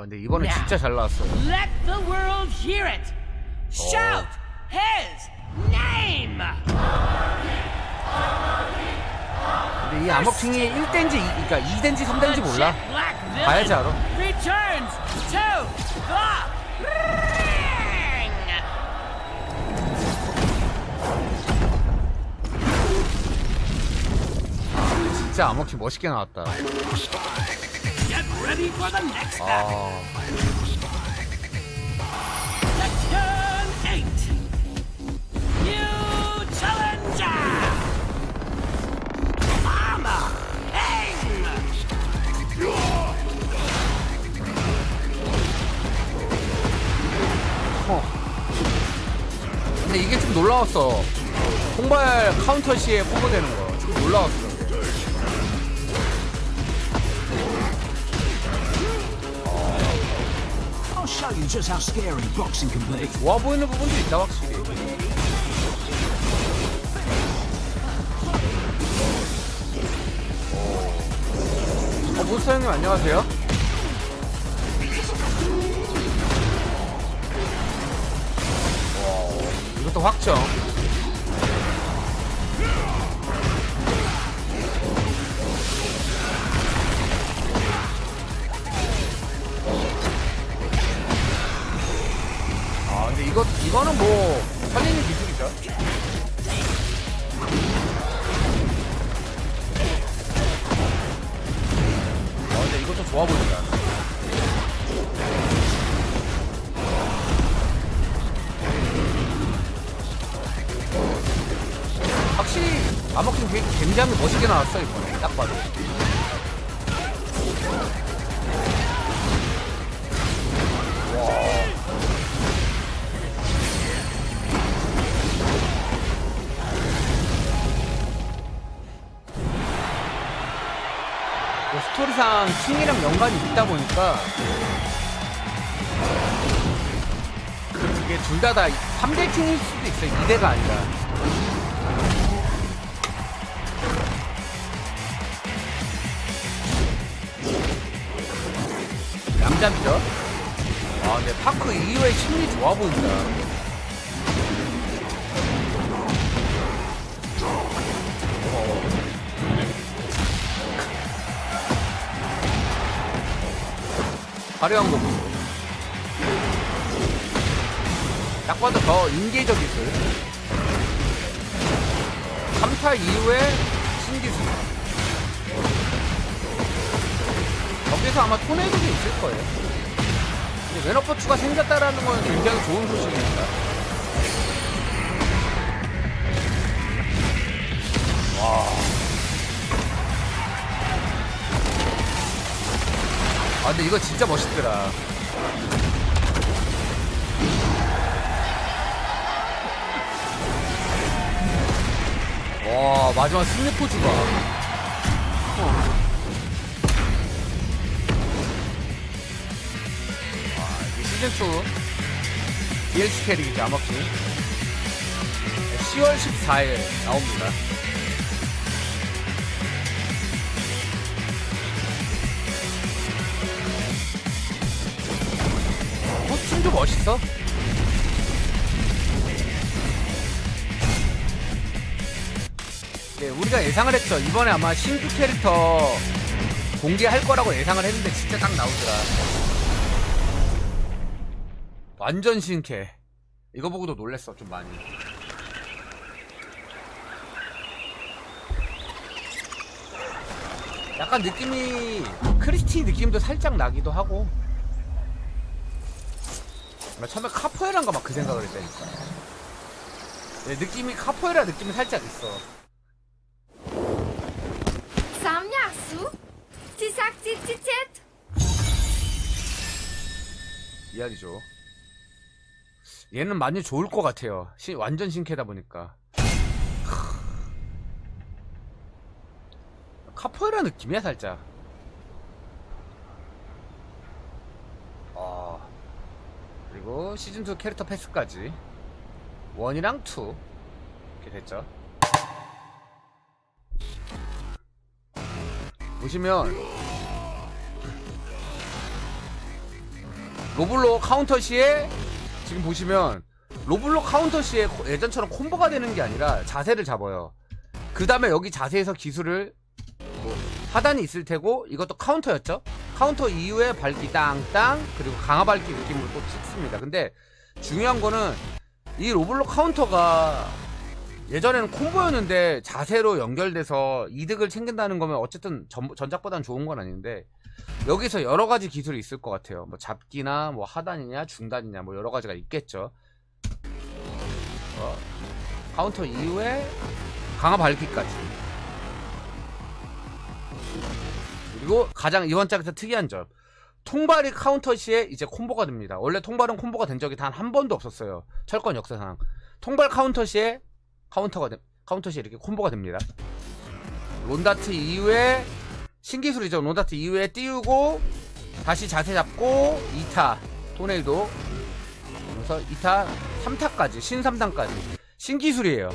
아 근데 이번에 야. 진짜 잘 나왔어. Let the world hear it. Shout his name. 근데 이 암흑층이 1대인지 그러니까 2대인지 3대인지 몰라. 봐야지 알아. Returns to the ring. 진짜 암흑층 멋있게 나왔다. 아 Section 8. New challenger. Armor King. 어. 근데 이게 좀 놀라웠어. 홍발 카운터 시에 포고되는 거. 좀 놀라웠어. Show you just how scary boxing can be. 좋아 보이는 부분도 있다 확실히. 어, 몬스터 형님 안녕하세요. 와, 이것도 확정. 이거 이거는 뭐 살리는 기술이죠. 아, 근데 이것도 좋아 보인다. 확실히 아마킨 굉장히 멋있게 나왔어 이번에 딱 봐도. 스토리상 킹이랑 연관이 있다 보니까 이게 둘 다 다 3대 킹일 수도 있어요. 2대가 아니라. 양잡이죠? 아, 근데 파크 이후의 심리 좋아 보인다. 화려한 거 보고. 딱 봐도 더 인계적 기술. 3타 이후에 신기술. 여기서 아마 토네이도도 있을 거예요. 근데 웨너퍼추가 생겼다라는 건 굉장히 좋은 소식이니까. 와. 근데 이거 진짜 멋있더라. 와 마지막 포즈가. 어. 와 이게 시즌 2 DLC 캐릭이죠 아마키. 10월 14일 나옵니다. 도 멋있어. 네, 우리가 예상을 했죠. 이번에 아마 신규 캐릭터 공개할 거라고 예상을 했는데 진짜 딱 나오더라. 완전 신캐. 이거 보고도 놀랬어, 좀 많이. 약간 느낌이 크리스티 느낌도 살짝 나기도 하고. 나 처음에 카포에라인가 막 그 생각을 했다니까. 네, 느낌이 카포에라 느낌이 살짝 있어. Samyasu? Tisak-tit-tit-tit? 이야기죠. 얘는 많이 좋을 것 같아요. 신- 완전 신캐다 보니까. 크. 카포에라 느낌이야 살짝. 아 그리고 시즌 2 캐릭터 패스까지 원이랑 2 이렇게 됐죠. 보시면 로블로 카운터 시에 지금 보시면 로블로 카운터 시에 코- 예전처럼 콤보가 되는 게 아니라 자세를 잡아요. 그 다음에 여기 자세에서 기술을 뭐 하단이 있을 테고 이것도 카운터였죠. 카운터 이후에 발기 땅땅 그리고 강화 발기 느낌으로 또 찍습니다. 근데 중요한 거는 이 로블로 카운터가 예전에는 콤보였는데 자세로 연결돼서 이득을 챙긴다는 거면 어쨌든 전, 전작보다는 좋은 건 아닌데 여기서 여러 가지 기술이 있을 것 같아요. 뭐 잡기나 뭐 하단이냐 중단이냐 뭐 여러 가지가 있겠죠. 어, 카운터 이후에 강화 발기까지. 그리고 가장 이번 짝에서 특이한 점. 통발이 카운터 시에 이제 콤보가 됩니다. 원래 통발은 콤보가 된 적이 단 한 번도 없었어요. 철권 역사상. 통발 카운터 시에 카운터가 돼, 카운터 시에 이렇게 콤보가 됩니다. 론다트 이후에 신기술이죠. 론다트 이후에 띄우고 다시 자세 잡고 2타 토네이도 그래서 2타 3타까지 신 3단까지 신기술이에요.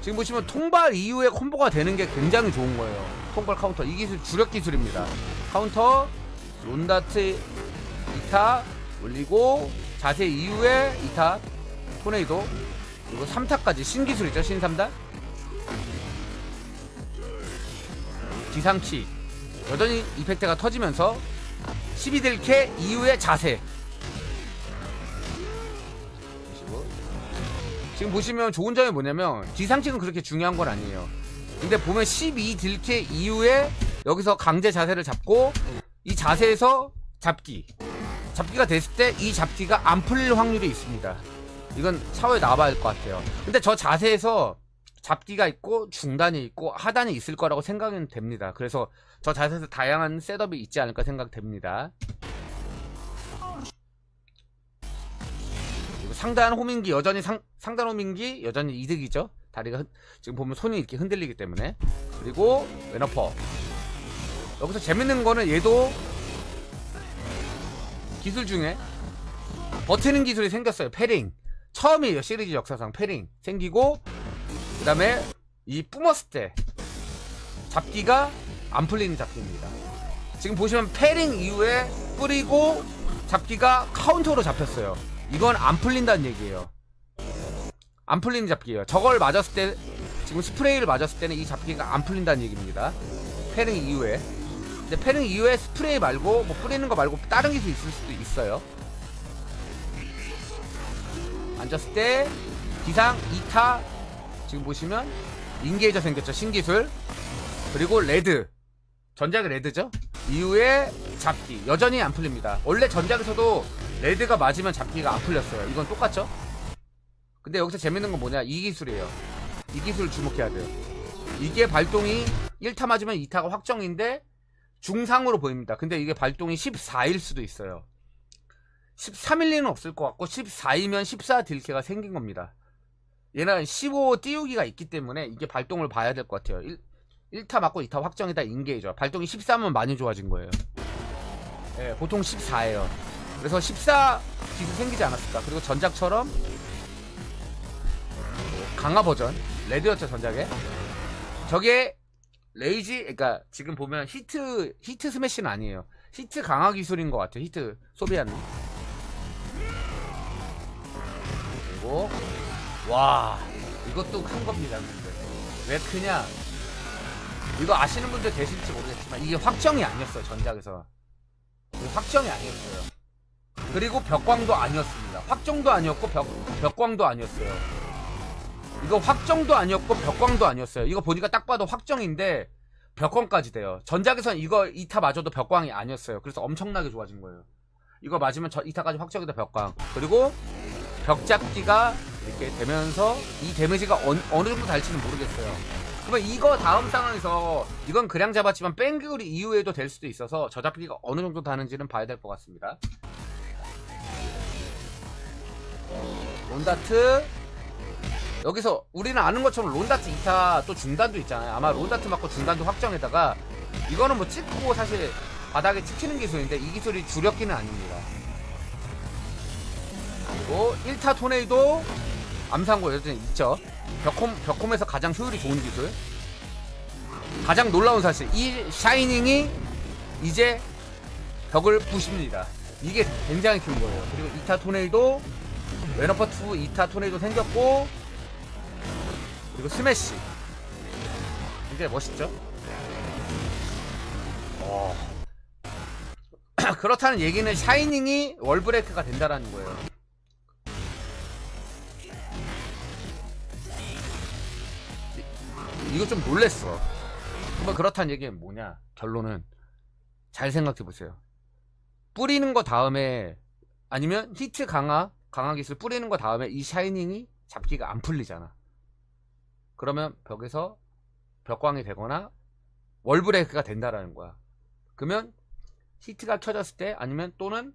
지금 보시면 통발 이후에 콤보가 되는 게 굉장히 좋은 거예요. 통발 카운터 이 기술 주력 기술입니다. 카운터 론다트 2타 올리고 자세 이후에 2타 토네이도 그리고 3타까지 신기술이죠 신 3단 기상치 여전히 이펙트가 터지면서 12딜캐 이후에 자세. 지금 보시면 좋은 점이 뭐냐면 기상치는 그렇게 중요한 건 아니에요 근데 보면 12 딜캐 이후에 여기서 강제 자세를 잡고 이 자세에서 잡기. 잡기가 됐을 때 이 잡기가 안 풀릴 확률이 있습니다. 이건 차후에 나와봐야 할 것 같아요. 근데 저 자세에서 잡기가 있고 중단이 있고 하단이 있을 거라고 생각은 됩니다. 그래서 저 자세에서 다양한 셋업이 있지 않을까 생각됩니다. 상단 호민기 여전히 상, 상단 호민기 여전히 이득이죠 다리가 흔- 지금 보면 손이 이렇게 흔들리기 때문에. 그리고 왼어퍼. 여기서 재밌는 거는 얘도 기술 중에 버티는 기술이 생겼어요. 패링. 처음이에요. 시리즈 역사상 패링. 생기고 그 다음에 이 뿜었을 때 잡기가 안 풀리는 잡기입니다. 지금 보시면 패링 이후에 뿌리고 잡기가 카운터로 잡혔어요. 이건 안 풀린다는 얘기예요 안 풀리는 잡기예요. 저걸 맞았을 때 지금 스프레이를 맞았을 때는 이 잡기가 안 풀린다는 얘기입니다. 패링 이후에. 근데 패링 이후에 스프레이 말고 뭐 뿌리는 거 말고 다른 기술이 있을 수도 있어요. 앉았을 때 기상 2타 지금 보시면 인게이저 생겼죠 신기술. 그리고 레드. 전작의 레드죠? 이후에 잡기. 여전히 안 풀립니다. 원래 전작에서도 레드가 맞으면 잡기가 안 풀렸어요. 이건 똑같죠 근데 여기서 재밌는 건 뭐냐? 이 기술이에요. 이 기술 주목해야 돼요. 이게 발동이 1타 맞으면 2타가 확정인데 중상으로 보입니다. 근데 이게 발동이 14일 수도 있어요. 13일 리는 없을 것 같고 14이면 14 딜캐가 생긴 겁니다. 얘는 15 띄우기가 있기 때문에 이게 발동을 봐야 될 것 같아요. 1, 타 맞고 2타 확정이다 인게이죠. 발동이 13은 많이 좋아진 거예요. 예, 보통 14예요. 그래서 14 기술 생기지 않았을까. 그리고 전작처럼 강화 버전 레드였죠 전작에. 저게 레이지 그러니까 지금 보면 히트 히트 스매시는 아니에요. 히트 강화 기술인 것 같아요. 히트 소비하는. 그리고 와 이것도 큰 겁니다 근데. 왜 크냐? 이거 아시는 분들 계실지 모르겠지만 이게 확정이 아니었어요 전작에서. 확정이 아니었어요. 그리고 벽광도 아니었습니다. 확정도 아니었고 벽, 벽광도 아니었어요 이거 확정도 아니었고 벽광도 아니었어요. 이거 보니까 딱 봐도 확정인데 벽광까지 돼요. 전작에선 이거 2타 맞아도 벽광이 아니었어요. 그래서 엄청나게 좋아진 거예요. 이거 맞으면 저 2타까지 확정이 돼 벽광. 그리고 벽잡기가 이렇게 되면서 이 데미지가 어느, 어느 정도 달지는 모르겠어요. 그러면 이거 다음 상황에서 이건 그냥 잡았지만 뺑그리 이후에도 될 수도 있어서 저 잡기가 어느 정도 다는지는 봐야 될 것 같습니다. 론다트 여기서 우리는 아는 것처럼 론다트 2타 또 중단도 있잖아요. 아마 론다트 맞고 중단도 확정에다가 이거는 뭐 찍고 사실 바닥에 찍히는 기술인데 이 기술이 주력기는 아닙니다. 그리고 1타 토네이도 암산고 여전히 있죠. 벽홈, 벽홈에서 가장 효율이 좋은 기술. 가장 놀라운 사실. 이 샤이닝이 이제 벽을 부십니다. 이게 굉장히 큰 거예요. 그리고 2타 토네이도 웨너퍼 2 2타 토네이도 생겼고 그리고 스매시 굉장히 멋있죠? 어. 그렇다는 얘기는 샤이닝이 월브레이크가 된다라는 거예요. 이- 이거 좀 놀랬어. 그러면 그렇다는 얘기는 뭐냐? 결론은 잘 생각해 보세요. 뿌리는 거 다음에 아니면 히트 강화 강화 기술 뿌리는 거 다음에 이 샤이닝이 잡기가 안 풀리잖아. 그러면 벽에서 벽광이 되거나 월브레이크가 된다라는 거야. 그러면 히트가 켜졌을 때 아니면 또는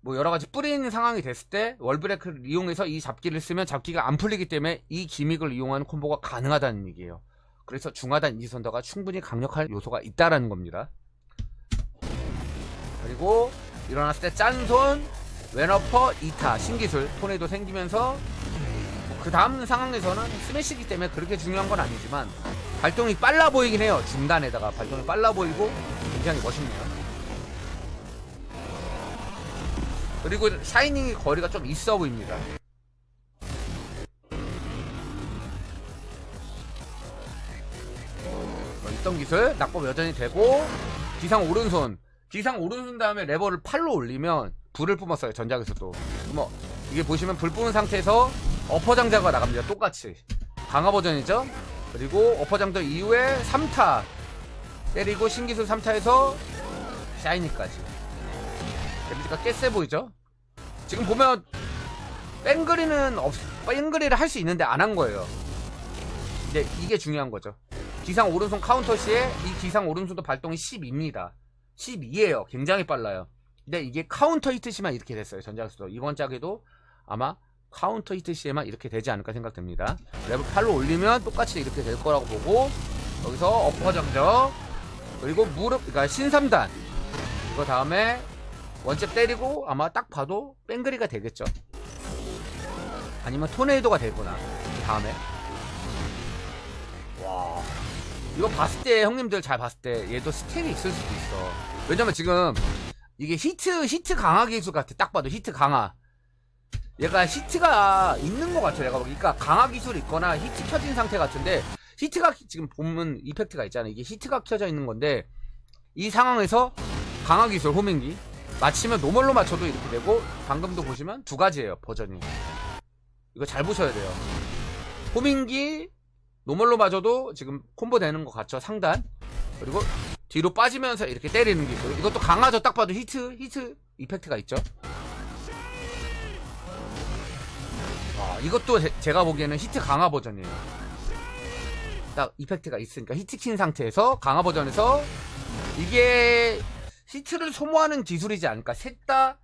뭐 여러 가지 뿌리는 상황이 됐을 때 월브레이크를 이용해서 이 잡기를 쓰면 잡기가 안 풀리기 때문에 이 기믹을 이용하는 콤보가 가능하다는 얘기예요. 그래서 중하단 이지선더가 충분히 강력할 요소가 있다라는 겁니다. 그리고 일어났을 때 짠손, 왼어퍼, 이타, 신기술, 토네이도 생기면서 그 다음 상황에서는 스매시기 때문에 그렇게 중요한 건 아니지만 발동이 빨라 보이긴 해요. 중단에다가 발동이 빨라 보이고 굉장히 멋있네요. 그리고 샤이닝이 거리가 좀 있어 보입니다. 어, 있던 기술 낙법 여전히 되고 기상 오른손 기상 오른손 다음에 레버를 팔로 올리면 불을 뿜었어요 전작에서도 뭐 이게 보시면 불 뿜은 상태에서 어퍼 장자가 나갑니다. 똑같이. 강화 버전이죠? 그리고 어퍼 장자 이후에 3타. 때리고 신기술 3타에서 샤이니까지. 데미지가 꽤 세 보이죠? 지금 보면 뺑그리는 없 뺑그리를 할 수 있는데 안 한 거예요. 근데 이게 중요한 거죠. 기상 오른손 카운터 시에 이 기상 오른손도 발동이 12입니다. 12예요. 굉장히 빨라요. 근데 이게 카운터 히트 시만 이렇게 됐어요. 전작에서도. 이번 짝에도 아마 카운터 히트 시에만 이렇게 되지 않을까 생각됩니다. 레벨 8로 올리면 똑같이 이렇게 될 거라고 보고 여기서 어퍼 장적 그리고 무릎 그러니까 신삼단. 이거 다음에 원잽 때리고 아마 딱 봐도 뺑그리가 되겠죠. 아니면 토네이도가 되거나 다음에. 와. 이거 봤을 때 형님들 잘 봤을 때 얘도 스텝이 있을 수도 있어. 왜냐면 지금 이게 히트 히트 강화 기술 같아. 딱 봐도 히트 강화 얘가 히트가 있는 것 같아 내가 보니까 강화 기술이 있거나 히트 켜진 상태 같은데 히트가 지금 보면 이펙트가 있잖아 이게 히트가 켜져 있는 건데 이 상황에서 강화 기술 호밍기 맞히면 노멀로 맞춰도 이렇게 되고 방금도 보시면 두 가지예요 버전이. 이거 잘 보셔야 돼요. 호밍기 노멀로 맞아도 지금 콤보 되는 것 같죠 상단. 그리고 뒤로 빠지면서 이렇게 때리는 기술. 이것도 강하죠 딱 봐도 히트 히트 이펙트가 있죠 이것도 제, 가 보기에는 히트 강화 버전이에요. 딱 이펙트가 있으니까 히트 킨 상태에서 강화 버전에서 이게 히트를 소모하는 기술이지 않을까. 셋 다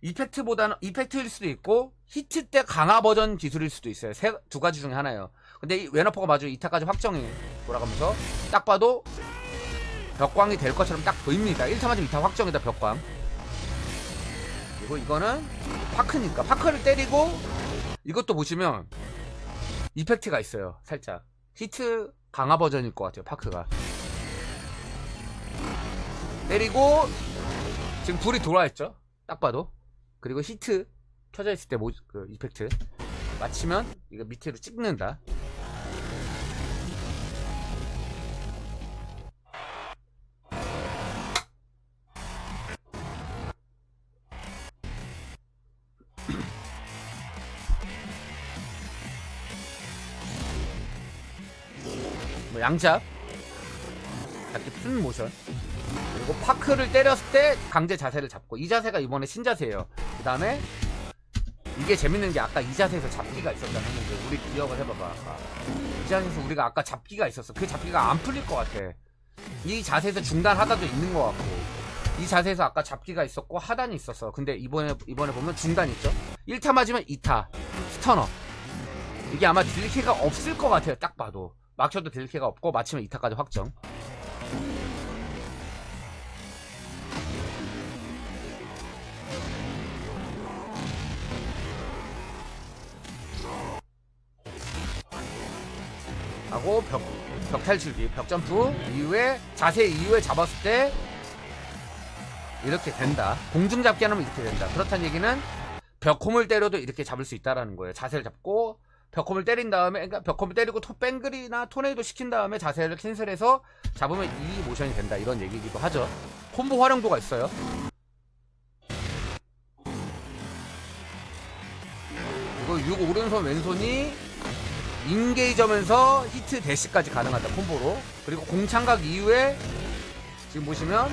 이펙트보다는 이펙트일 수도 있고 히트 때 강화 버전 기술일 수도 있어요. 세, 두 가지 중에 하나예요. 근데 이 웨너퍼가 마저 2타까지 확정이 돌아가면서 딱 봐도 벽광이 될 것처럼 딱 보입니다. 1타 맞으면 2타 확정이다 벽광. 그리고 이거는 파크니까 파크를 때리고 이것도 보시면 이펙트가 있어요 살짝. 히트 강화 버전일 것 같아요 파크가. 때리고 지금 불이 돌아있죠? 딱 봐도. 그리고 히트 켜져 있을 때 모, 그 이펙트. 맞히면 이거 밑으로 찍는다 양잡 이렇게 푼 모션. 그리고 파크를 때렸을 때 강제 자세를 잡고 이 자세가 이번에 신자세예요. 그 다음에 이게 재밌는 게 아까 이 자세에서 잡기가 있었다는 했는데 우리 기억을 해봐봐 아까. 이 자세에서 우리가 아까 잡기가 있었어. 그 잡기가 안 풀릴 것 같아. 이 자세에서 중단 하단도 있는 것 같고 이 자세에서 아까 잡기가 있었고 하단이 있었어. 근데 이번에 이번에 보면 중단 있죠? 1타 맞으면 2타 스터너 이게 아마 딜캐가 없을 것 같아요 딱 봐도 막혀도 딜캐가 없고 맞히면 2타까지 확정 하고 벽, 벽 탈출기, 벽 점프 이후에 자세 이후에 잡았을 때 이렇게 된다. 공중 잡기 하면 이렇게 된다. 그렇다는 얘기는 벽 홈을 때려도 이렇게 잡을 수 있다라는 거예요. 자세를 잡고 벽홈을 때린 다음에 그러니까 벽홈을 때리고 토 뱅글이나 토네이도 시킨 다음에 자세를 캔슬해서 잡으면 이 모션이 된다. 이런 얘기이기도 하죠. 콤보 활용도가 있어요. 그리고 6 오른손 왼손이 인게이저면서 히트 대시까지 가능하다 콤보로 그리고 공창각 이후에 지금 보시면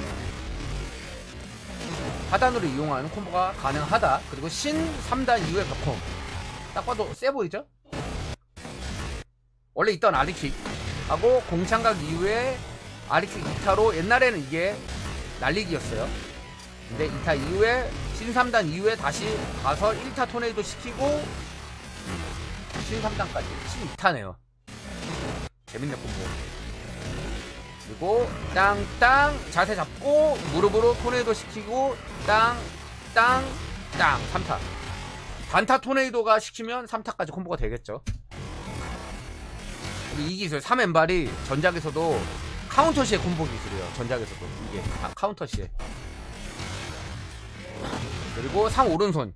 하단으로 이용하는 콤보가 가능하다 그리고 신 3단 이후에 벽콤 딱 봐도 세 보이죠? 원래 있던 아리킥 하고 공창각 이후에 아리킥 2타로 옛날에는 이게 날리기였어요. 근데 2타 이후에 신 3단 이후에 다시 가서 1타 토네이도 시키고 신 3단까지. 신 2타네요. 재밌네 콤보. 그리고 땅땅 자세 잡고 무릎으로 토네이도 시키고 땅땅땅 3타. 단타 토네이도가 시키면 3타까지 콤보가 되겠죠 이 기술 3왼발이 전작에서도 카운터 시의 콤보 기술이에요. 전작에서도. 이게 아, 카운터 시에. 그리고 3 오른손.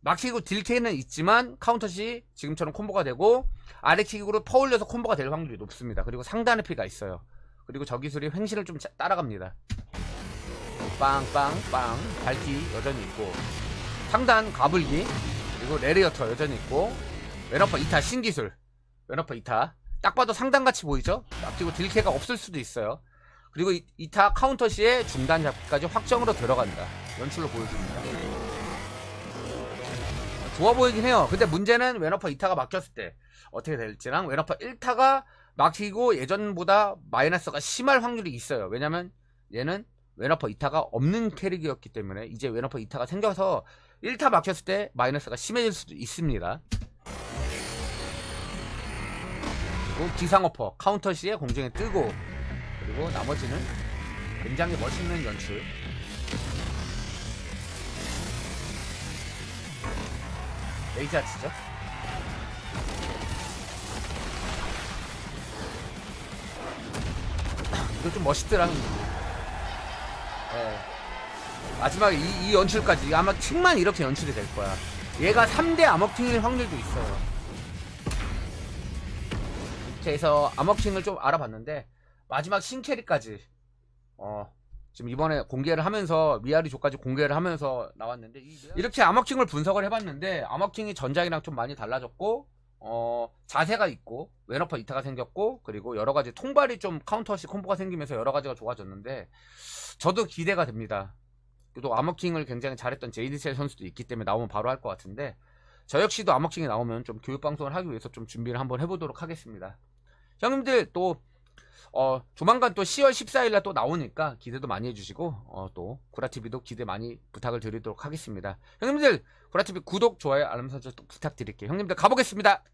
막히고 딜케는 있지만 카운터시 지금처럼 콤보가 되고 아래킥으로 퍼올려서 콤보가 될 확률이 높습니다. 그리고 상단의 피가 있어요. 그리고 저 기술이 횡신을 좀 자- 따라갑니다. 빵빵빵. 발기 여전히 있고. 상단 가불기. 그리고 레리어터 여전히 있고. 왼어퍼 2타 신기술. 왼어퍼 2타 딱 봐도 상단같이 보이죠? 막히고 딜케가 없을 수도 있어요. 그리고 2타 카운터 시에 중단 잡기까지 확정으로 들어간다. 연출로 보여줍니다. 좋아 보이긴 해요. 근데 문제는 왼어퍼 2타가 막혔을 때 어떻게 될지랑 왼어퍼 1타가 막히고 예전보다 마이너스가 심할 확률이 있어요. 왜냐면 얘는 왼어퍼 2타가 없는 캐릭이었기 때문에 이제 왼어퍼 2타가 생겨서 1타 막혔을 때 마이너스가 심해질 수도 있습니다. 그리고 기상어퍼 카운터 시에 공중에 뜨고 그리고 나머지는 굉장히 멋있는 연출. 레이저 아치죠? 이거 좀 멋있더라. 예. 마지막에 이, 이 연출까지 아마 킹만 이렇게 연출이 될 거야. 얘가 3대 암흑킹일 확률도 있어요 그래서 암흑킹을 좀 알아봤는데 마지막 신캐리까지 어 지금 이번에 공개를 하면서 미아리 조까지 공개를 하면서 나왔는데 이렇게 암흑킹을 분석을 해봤는데 암흑킹이 전작이랑 좀 많이 달라졌고 어 자세가 있고 왼어퍼 이타가 생겼고 그리고 여러 가지 통발이 좀 카운터시 콤보가 생기면서 여러 가지가 좋아졌는데 저도 기대가 됩니다. 또 암흑킹을 굉장히 잘했던 제이디셀 선수도 있기 때문에 나오면 바로 할 것 같은데 저 역시도 암흑킹이 나오면 좀 교육 방송을 하기 위해서 좀 준비를 한번 해보도록 하겠습니다. 형님들 또 어, 조만간 또 10월 14일날 또 나오니까 기대도 많이 해주시고, 어, 또, 구라TV도 기대 많이 부탁을 드리도록 하겠습니다. 형님들, 구라TV 구독, 좋아요, 알람 설정 또 부탁드릴게요. 형님들 가보겠습니다.